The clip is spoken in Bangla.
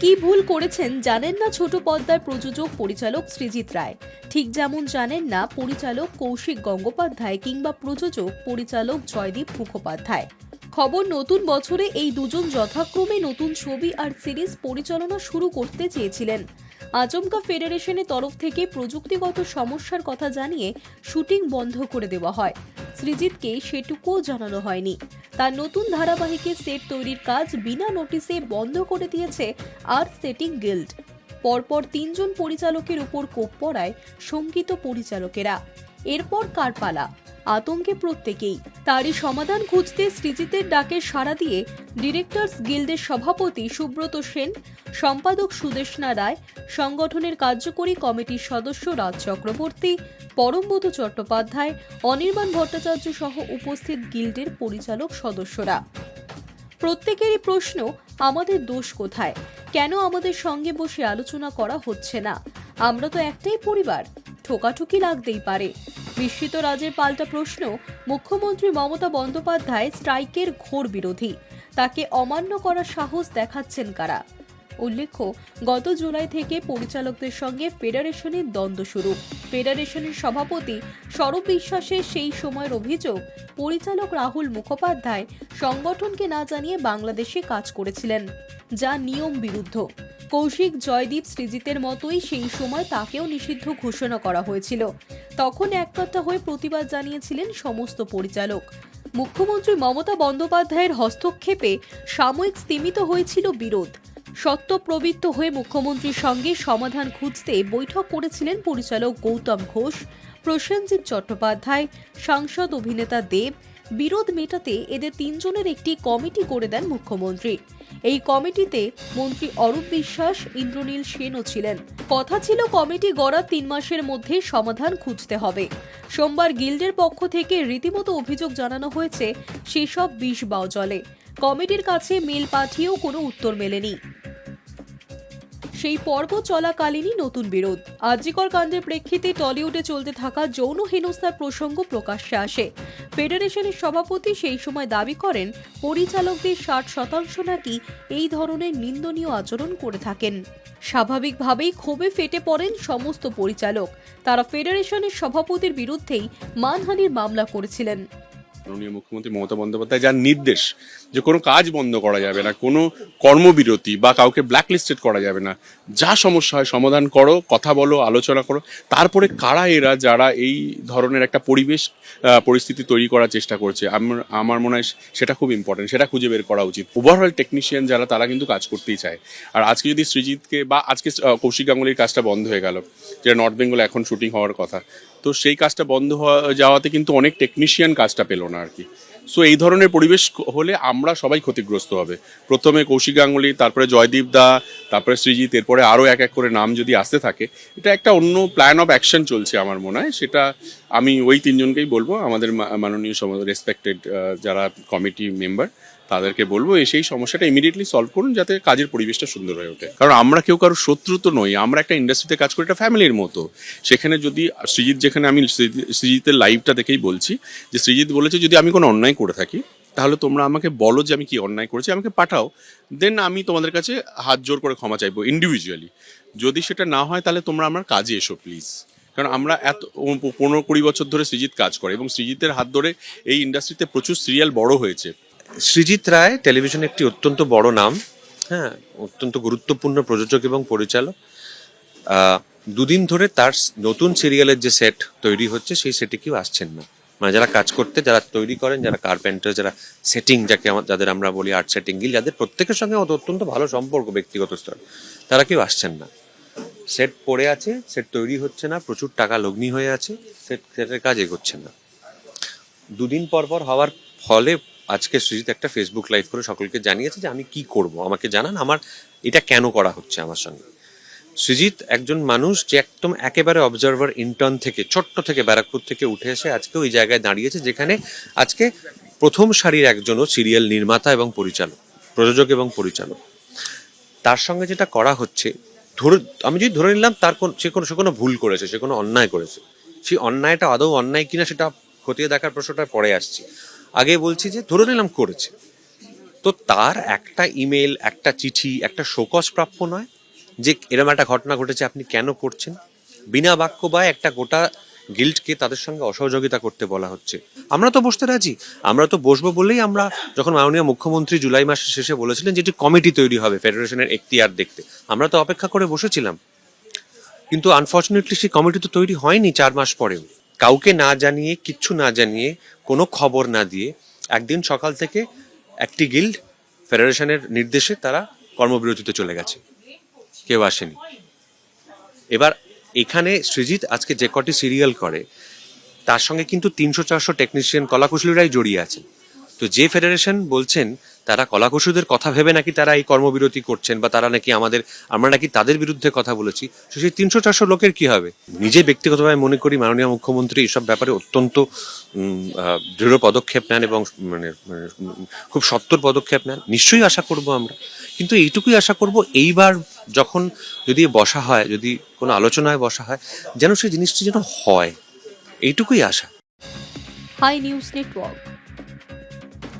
কি ভুল করেছেন জানেন না ছোট পর্দার প্রযোজক পরিচালক সৃজিত রায়? ঠিক যেমন জানেন না পরিচালক কৌশিক গঙ্গোপাধ্যায় কিংবা প্রযোজক পরিচালক জয়দীপ মুখোপাধ্যায়। খবর নতুন বছরে এই দুজন যথাক্রমে নতুন ছবি আর সিরিজ পরিচালনা শুরু করতে চেয়েছিলেন। আচমকা ফেডারেশনের তরফ থেকে প্রযুক্তিগত সমস্যার কথা জানিয়ে শুটিং বন্ধ করে দেওয়া হয়। সৃজিতকে সেটুকুও জানানো হয়নি। তার নতুন ধারাবাহিকের সেট তৈরির কাজ বিনা নোটিসে বন্ধ করে দিয়েছে আর সেটিং গিল্ড। পরপর তিনজন পরিচালকের উপর কোপ পড়ায় শঙ্কিত পরিচালকেরা। এরপর কার পালা আতঙ্কে প্রত্যেকেই। তারই সমাধান খুঁজতে সৃজিতের ডাকে সাড়া দিয়ে ডিরেক্টরস গিল্ডের সভাপতি সুব্রত সেন, সম্পাদক সুদেশনা রায়, সংগঠনের কার্যকরী কমিটির সদস্য রাজ চক্রবর্তী পরমব্রত চট্টোপাধ্যায়, অনির্বাণ ভট্টাচার্য সহ উপস্থিত গিল্ডের পরিচালক সদস্যরা। প্রত্যেকেরই প্রশ্ন, আমাদের দোষ কোথায়? কেন আমাদের সঙ্গে বসে আলোচনা করা হচ্ছে না? আমরা তো একটাই পরিবার, ঠোকাঠুকি লাগতেই পারে। বিস্মিত রাজের পাল্টা প্রশ্ন মুখ্যমন্ত্রী মমতা বন্দ্যোপাধ্যায় স্ট্রাইকের ঘোর বিরোধী। তাকে অমান্য করার সাহস দেখাচ্ছেন কারা? উল্লেখ্য, গত জুলাই থেকে পরিচালকদের সঙ্গে ফেডারেশনের দ্বন্দ্ব শুরু। ফেডারেশনের সভাপতি স্বরূপ বিশ্বাসের সেই সময়ের অভিযোগ, পরিচালক রাহুল মুখোপাধ্যায় সংগঠনকে না জানিয়ে বাংলাদেশে কাজ করেছিলেন, যা নিয়ম বিরুদ্ধ। কৌশিক জয়দীপ সৃজিতের মতোই সেই সময় তাকেও নিষিদ্ধ ঘোষণা করা হয়েছিল। তখন এককাট্টা হয়ে প্রতিবাদ জানিয়েছিলেন সমস্ত পরিচালক। মুখ্যমন্ত্রী মমতা বন্দ্যোপাধ্যায়ের হস্তক্ষেপে সাময়িক স্তীমিত হয়েছিল বিরোধ। সত্য প্রবৃত্ত হয়ে মুখ্যমন্ত্রীর সঙ্গে সমাধান খুঁজতে বৈঠক করেছিলেন পরিচালক গৌতম ঘোষ, প্রসেনজিৎ চট্টোপাধ্যায়, সাংসদ অভিনেতা দেব বিরোধ মেটাতে এদের তিনজনের একটি কমিটি করে দেন মুখ্যমন্ত্রী। এই কমিটিতে মন্ত্রী অরূপ বিশ্বাস, ইন্দ্রনীল সেনও ছিলেন। কথা ছিল কমিটি গড়ার তিন মাসের মধ্যে সমাধান খুঁজতে হবে। সোমবার গিল্ডের পক্ষ থেকে রীতিমতো অভিযোগ জানানো হয়েছে, সেসব বিষ বাও জলে কমিটির কাছে মেল পাঠিয়েও কোনো উত্তর মেলেনি। সেই পর্ব চলাকালীনই নতুন বিরোধ। আর্যিকর কাণ্ডের প্রেক্ষিতে টলিউডে চলতে থাকা যৌন হেনস্থার প্রসঙ্গ প্রকাশ্যে আসে। ফেডারেশনের সভাপতি সেই সময় দাবি করেন, পরিচালকদের ষাট শতাংশ নাকি এই ধরনের নিন্দনীয় আচরণ করে থাকেন। স্বাভাবিকভাবেই ক্ষোভে ফেটে পড়েন সমস্ত পরিচালক। তারা ফেডারেশনের সভাপতির বিরুদ্ধেই মানহানির মামলা করেছিলেন। মাননীয় মুখ্যমন্ত্রী মমতা বন্দ্যোপাধ্যায়, যার নির্দেশ যে কোনো কাজ বন্ধ করা যাবে না, কোনো কর্মবিরতি বা কাউকে ব্ল্যাকলিস্টেড করা যাবে না। যা সমস্যা হয় সমাধান করো, কথা বলো, আলোচনা করো। তারপরে কারা এরা যারা এই ধরনের একটা পরিবেশ পরিস্থিতি তৈরি করার চেষ্টা করছে? আমার আমার মনে হয় সেটা খুব ইম্পর্টেন্ট সেটা খুঁজে বের করা উচিত। ওভারঅল টেকনিশিয়ান যারা, তারা কিন্তু কাজ করতেই চায়। আর আজকে যদি সৃজিতকে বা আজকে কৌশিক গাঙ্গুলির কাজটা বন্ধ হয়ে গেল যেটা নর্থ বেঙ্গল এখন শুটিং হওয়ার কথা, তো সেই কাজটা বন্ধ হওয়া, যাওয়াতে কিন্তু অনেক টেকনিশিয়ান কাজটা পেল না। আর কি সো এই ধরনের পরিবেশ হলে আমরা সবাই ক্ষতিগ্রস্ত হবে। প্রথমে কৌশিক গাঙ্গুলি, তারপরে জয়দীপ দা, তারপরে শ্রীজিৎ এরপরে আরও এক এক করে নাম যদি আসতে থাকে, এটা একটা অন্য প্ল্যান অফ অ্যাকশন চলছে আমার মনে হয়। সেটা আমি ওই তিনজনকেই বলব। আমাদের মাননীয় রেসপেক্টেড যারা কমিটি মেম্বার তাদেরকে বলব সেই সমস্যাটা ইমিডিয়েটলি সলভ করুন যাতে কাজের পরিবেশটা সুন্দর হয়ে ওঠে। কারণ আমরা কেউ কারও শত্রু তো নই, আমরা একটা ইন্ডাস্ট্রিতে কাজ করি একটা ফ্যামিলির মতো। সেখানে যদি সৃজিত যেখানে আমি সৃজি- সৃজিতের লাইভটা দেখেই বলছি, যে সৃজিত বলেছে, যদি আমি কোনো অন্যায় করে থাকি, তাহলে তোমরা আমাকে বলো যে আমি কি অন্যায় করেছি, আমাকে পাঠাও। দেন আমি তোমাদের কাছে হাত জোর করে ক্ষমা চাইব ইন্ডিভিজুয়ালি যদি সেটা না হয়, তাহলে তোমরা আমার কাজে এসো প্লিজ কারণ আমরা এত পনেরো কুড়ি বছর ধরে সৃজিত কাজ করে এবং সৃজিতের হাত ধরে এই ইন্ডাস্ট্রিতে প্রচুর সিরিয়াল বড় হয়েছে। সৃজিত রায়, টেলিভিশনে একটি অত্যন্ত বড় নাম হ্যাঁ অত্যন্ত গুরুত্বপূর্ণ প্রযোজক এবং পরিচালক। দুদিন ধরে তার নতুন সিরিয়ালের যে সেট তৈরি হচ্ছে, সেই সেটে কেউ আসছেন না। মানে যারা কাজ করতে, যারা তৈরি করেন, যারা কার্পেন্টার, যারা সেটিং, যাকে যাদের আমরা বলি আর্ট সেটিং গিল যাদের প্রত্যেকের সঙ্গে অত্যন্ত ভালো সম্পর্ক, ব্যক্তিগত স্তর, তারা কেউ আসছেন না। সেট পড়ে আছে, সেট তৈরি হচ্ছে না, প্রচুর টাকা লগ্নি হয়ে আছে, সেট, সেটের কাজ এগোচ্ছে না। দুদিন পর পর হওয়ার ফলে আজকে সৃজিত একটা ফেসবুক লাইভ করে সকলকে জানিয়েছে যে আমি কি করব। আমাকে জানান আমার এটা কেন করা হচ্ছে আমার সঙ্গে। সৃজিত একজন মানুষ যে একদম একেবারে অবজারভার ইন্টার্ন থেকে, ছোট্ট থেকে ব্যারাকপুর থেকে উঠে এসে আজকে ওই জায়গায় দাঁড়িয়েছে যেখানে আজকে প্রথম সারির একজনও সিরিয়াল নির্মাতা এবং পরিচালক, প্রযোজক এবং পরিচালক। তার সঙ্গে যেটা করা হচ্ছে, ধরে, আমি যদি ধরে নিলাম তার কোন, সে কোনো সে কোনো ভুল করেছে, সে কোনো অন্যায় করেছে, সেই অন্যায়টা আদৌ অন্যায় কিনা সেটা খতিয়ে দেখার প্রশ্নটা পরে আসছি। আগে বলছি যে ধরে নিলাম করেছে। তো তার একটা ইমেল, একটা চিঠি, একটা শোকজ প্রাপ্য নয় যে এরকম একটা ঘটনা ঘটেছে আপনি কেন করছেন? বিনা বাক্য বা একটা গোটা গিল্ডকে তাদের সঙ্গে অসহযোগিতা করতে বলা হচ্ছে। আমরা তো বসতে রাজি। আমরা তো বসবো বলেই আমরা যখন মাননীয় মুখ্যমন্ত্রী জুলাই মাসের শেষে বলেছিলেন যে একটি কমিটি তৈরি হবে ফেডারেশনের এখতিয়ার দেখতে। আমরা তো অপেক্ষা করে বসেছিলাম। কিন্তু আনফর্চুনেটলি সেই কমিটি তো তৈরি হয়নি চার মাস পরেও। কাউকে না জানিয়ে, কিচ্ছু না জানিয়ে কোনো খবর না দিয়ে একদিন সকাল থেকে একটি গিল্ড ফেডারেশনের নির্দেশে তারা কর্মবিরতিতে চলে গেছে। কেউ আসেনি। এবার এখানে সৃজিত আজকে যে কটি সিরিয়াল করে, তার সঙ্গে কিন্তু তিনশো চারশো টেকনিশিয়ান কলাকুশলীরাই জড়িয়ে আছেন। তো যে ফেডারেশন বলছেন তারা কলাকুশলীদের কথা ভেবে নাকি তারা এই কর্মবিরতি করছেন বা তারা নাকি আমাদের আমরা নাকি তাদের বিরুদ্ধে কথা বলেছি। তো সেই তিনশো চারশো লোকের কি হবে? নিজে ব্যক্তিগতভাবে মনে করি মাননীয় মুখ্যমন্ত্রী এইসব ব্যাপারে অত্যন্ত দৃঢ় পদক্ষেপ নেন এবং মানে মানে, খুব সত্তর পদক্ষেপ নেন। নিশ্চয়ই আশা করব আমরা। কিন্তু এইটুকুই আশা করব এইবার যখন যদি বসা হয় যদি কোনো আলোচনায় বসা হয় যেন সেই জিনিসটি যেন হয়। এইটুকুই আশা। High news network.